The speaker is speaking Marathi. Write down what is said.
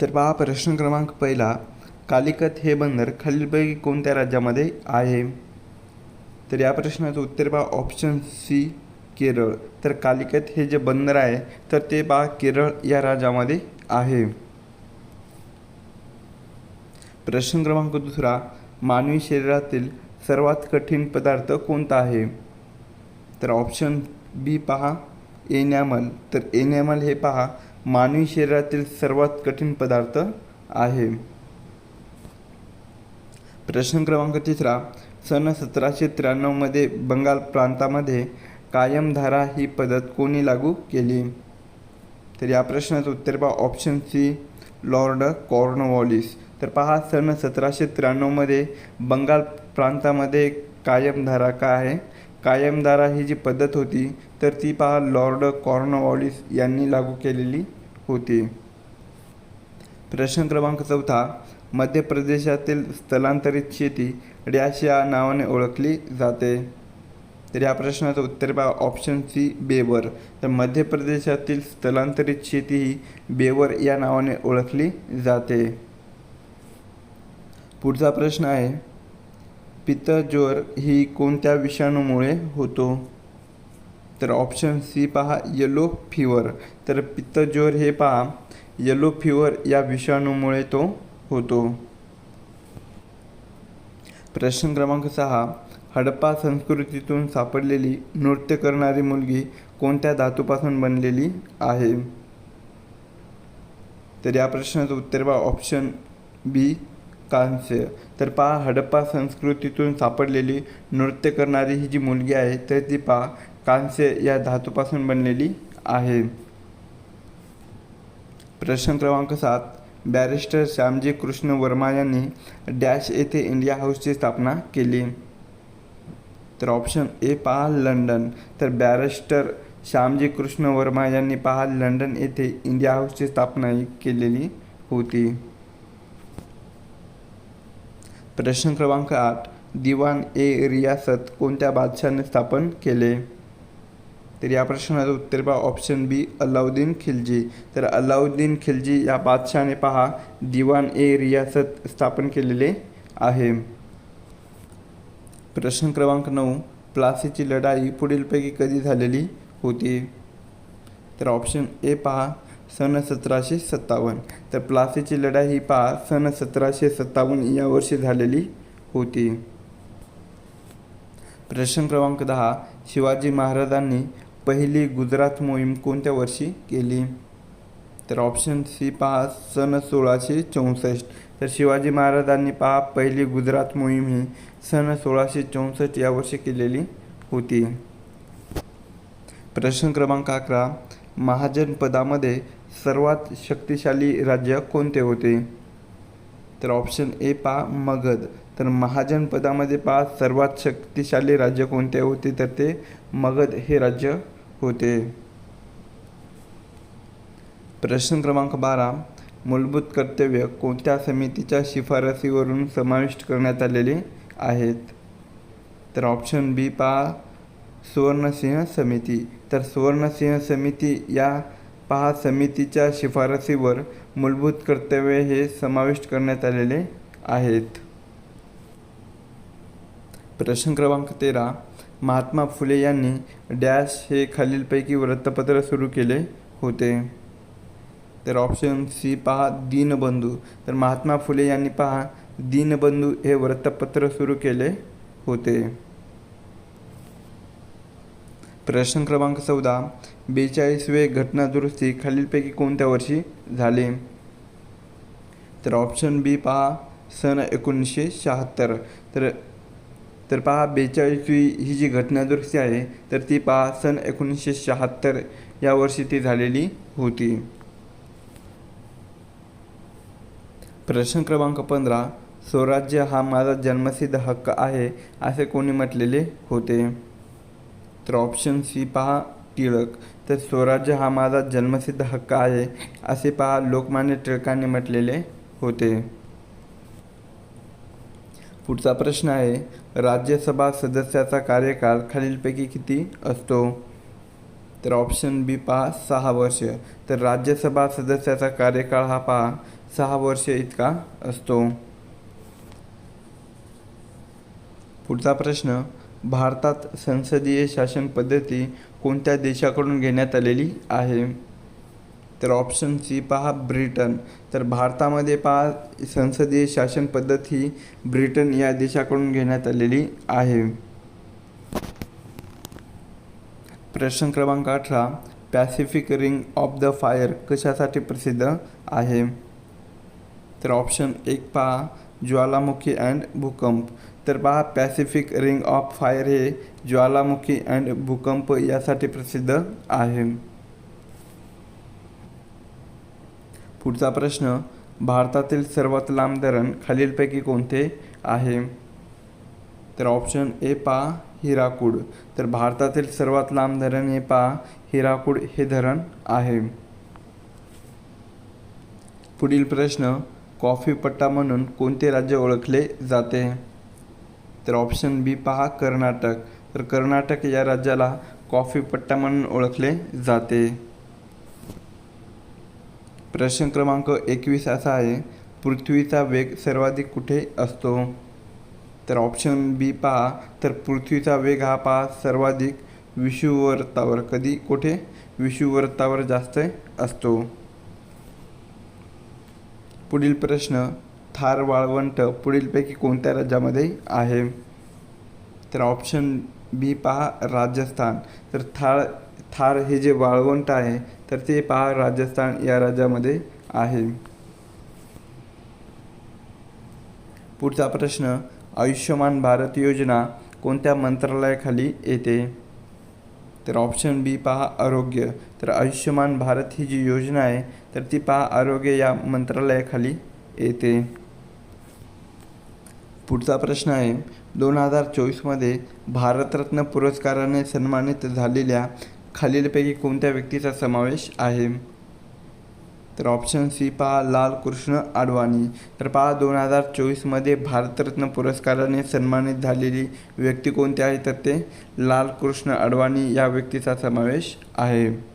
तर पहा प्रश्न क्रमांक पहिला कालिकत हे बंदर खालीलपैकी कोणत्या राज्यामध्ये आहे? तर या प्रश्नाचं उत्तर पहा ऑप्शन सी केरळ. तर कालिकत हे जे बंदर आहे तर ते पहा केरळ या राज्यामध्ये आहे. प्रश्न क्रमांक दुसरा मानवी शरीरातील सर्वात कठीण पदार्थ कोणता आहे? तर ऑप्शन बी पहा एनॅमल. तर एनॅमल हे पहा मानवी शरीरातील सर्वात कठीण पदार्थ आहे. प्रश्न क्रमांक तिसरा सन सतराशे त्र्याण्णवमध्ये बंगाल प्रांतामध्ये कायमधारा ही पद्धत कोणी लागू केली? तर या प्रश्नाचं उत्तर पहा ऑप्शन सी लॉर्ड कॉर्नवॉलिस तर पहा सन सतराशे त्र्याण्णवमध्ये बंगाल प्रांतामध्ये कायमधारा काय आहे? कायमधारा ही जी पद्धत होती तर ती पहा लॉर्ड कॉर्नवॉलिस यांनी लागू केलेली. होती. प्रश्न क्रमांक चौथा मध्य प्रदेशातील स्थलांतरित शेती डॅश या नावाने ओळखली जाते. तर या प्रश्नाचं उत्तर पहा ऑप्शन सी बेवर तर मध्य प्रदेशातील स्थलांतरित शेती ही बेवर या नावाने ओळखली जाते. पुढचा प्रश्न आहे पित्तज्वर ही कोणत्या विषाणूमुळे होतो? तर ऑप्शन सी पहा येलो फिवर तर पित्तज्वर हे पहा येलो फिवर या विषाणूमुळे तो होतो. प्रश्न क्रमांक सहा हडप्पा संस्कृतीतून सापडलेली नृत्य करणारी मुलगी कोणत्या धातूपासून बनलेली आहे? तर या प्रश्नाचं उत्तर पहा ऑप्शन बी कांस्य. तर पहा हडप्पा संस्कृतीतून सापडलेली नृत्य करणारी ही जी मुलगी आहे तर ती पहा कांस्य या धातूपासून बनलेली आहे. प्रश्न क्रमांक सात. बॅरिस्टर श्यामजी कृष्ण वर्मा यांनी डॅश येथे इंडिया हाऊसची स्थापना केली. तर ऑप्शन ए पहा लंडन. तर बॅरिस्टर श्यामजी कृष्ण वर्मा यांनी पहा लंडन येथे इंडिया हाऊसची स्थापना केलेली होती. प्रश्न क्रमांक आठ. दिवाण ए रियासत कोणत्या बादशाने स्थापन केले? तर या प्रश्नाचं उत्तर पहा. Option B Alauddin Khilji. तर अलाउद्दीन खिलजी या बादशहाने पहा दिवाण ए रियासत स्थापन केलेले आहे. प्रश्न क्रमांक नऊ प्लासीची लढाई पुढीलपैकी कधी झालेली होती? तर ऑप्शन ए पहा सन सतराशे सत्तावन्न. तर प्लासीची लढाई ही पहा सन सतराशे सत्तावन्न या वर्षी झालेली होती. प्रश्न क्रमांक दहा शिवाजी महाराजांनी पहिली गुजरात मोहीम कोणत्या वर्षी केली? तर ऑप्शन सी पहा सन सोळाशे चौसष्ट. तर शिवाजी महाराजांनी पहा पहिली गुजरात मोहीम ही सन सोळाशे चौसष्ट या वर्षी केलेली होती. प्रश्न क्रमांक अकरा. महाजनपदामध्ये सर्वात शक्तिशाली राज्य कोणते होते? तर ऑप्शन ए पहा मगध. तर महाजनपदामध्ये पहा सर्वात शक्तिशाली राज्य कोणते होते? तर ते मगध हे राज्य होते. प्रश्न क्रमांक बारा. मूलभूत कर्तव्य कोणत्या समितीच्या शिफारसीवरून समाविष्ट करण्यात आलेले आहेत? तर ऑप्शन बी पहा. सुवर्णसिंह समिती. तर सुवर्णसिंह समिती या पहा समितीच्या शिफारसीवर मूलभूत कर्तव्य हे समाविष्ट करण्यात आलेले आहेत. प्रश्न क्रमांक तेरा. महात्मा फुले यांनी डॅश हे खालीलपैकी वृत्तपत्र सुरू केले होते. तर ऑप्शन सी पहा दीनबंधू. तर महात्मा फुले यांनी पहा दीनबंधू हे वृत्तपत्र सुरू केले होते. प्रश्न क्रमांक चौदा. बेचाळीसवे घटनादुरुस्ती खालीलपैकी कोणत्या वर्षी झाले? तर ऑप्शन बी पहा सन एकोणीसशे शहात्तर. तर तर पहा बेचाळीसवी ही जी घटनादुरुस्ती आहे तर ती पहा सन एकोणीसशे शहात्तर या वर्षी ती झालेली होती. प्रश्न क्रमांक पंधरा स्वराज्य हा माझा जन्मसिद्ध हक्क आहे असे कोणी म्हटलेले होते? तर ऑप्शन सी पहा टिळक. तर स्वराज्य हा माझा जन्मसिद्ध हक्क आहे असे पहा लोकमान्य टिळकांनी म्हटलेले होते. पुढचा प्रश्न आहे राज्यसभा सदस्याचा कार्यकाळ खालीलपैकी किती असतो? तर ऑप्शन बी पहा सहा वर्ष. तर राज्यसभा सदस्याचा कार्यकाळ हा पहा सहा वर्ष इतका असतो. पुढचा प्रश्न भारतात संसदीय शासन पद्धती कोणत्या देशाकडून घेण्यात आलेली आहे? तर ऑप्शन सी पहा ब्रिटन तर भारतामध्ये पहा संसदीय शासन पद्धत ही ब्रिटन या देशाकडून घेण्यात आलेली आहे. प्रश्न क्रमांक अठरा Pacific ring of the fire कशासाठी प्रसिद्ध आहे? तर ऑप्शन एक पहा ज्वालामुखी अँड भूकंप. तर पहा पॅसिफिक रिंग ऑफ फायर हे ज्वालामुखी अँड भूकंप यासाठी प्रसिद्ध आहे. पुढचा प्रश्न भारतातील सर्वात लांब धरण खालीलपैकी कोणते आहे? तर ऑप्शन ए पा हिराकूड. तर भारतातील सर्वात लांब धरण हे पहा हिराकूड हे धरण आहे. पुढील प्रश्न कॉफी पट्टा म्हणून कोणते राज्य ओळखले जाते? तर ऑप्शन बी पहा कर्नाटक. तर कर्नाटक या राज्याला कॉफी पट्टा म्हणून ओळखले जाते. प्रश्न क्रमांक एकवीस असा आहे पृथ्वीचा वेग सर्वाधिक कुठे असतो? तर ऑप्शन बी पहा. तर पृथ्वीचा वेग हा पहा सर्वाधिक विषुववृत्तावर. कधी? कुठे? विषुववृत्तावर जास्त असतो. पुढील प्रश्न थार वाळवंट पुढीलपैकी कोणत्या राज्यामध्ये आहे? तर ऑप्शन बी पहा राजस्थान. तर थार थार हे जे वाळवंट आहे तर ते पहा राजस्थान या राज्यामध्ये आहे. पुढचा प्रश्न आयुष्यमान भारत योजना कोणत्या मंत्रालयाखाली येते? तर ऑप्शन बी पहा आरोग्य. तर आयुष्यमान भारत ही जी योजना आहे तर ती पहा आरोग्य या मंत्रालयाखाली येते. पुढचा प्रश्न आहे दोन हजार चोवीसमध्ये भारतरत्न पुरस्काराने सन्मानित झालेल्या खालीलपैकी कोणत्या व्यक्तीचा समावेश आहे? तर ऑप्शन सी पहा लालकृष्ण आडवाणी तर पहा दोन हजार चोवीसमध्ये भारतरत्न पुरस्काराने सन्मानित झालेली व्यक्ती कोणती आहे? तर ते लालकृष्ण आडवाणी या व्यक्तीचा समावेश आहे.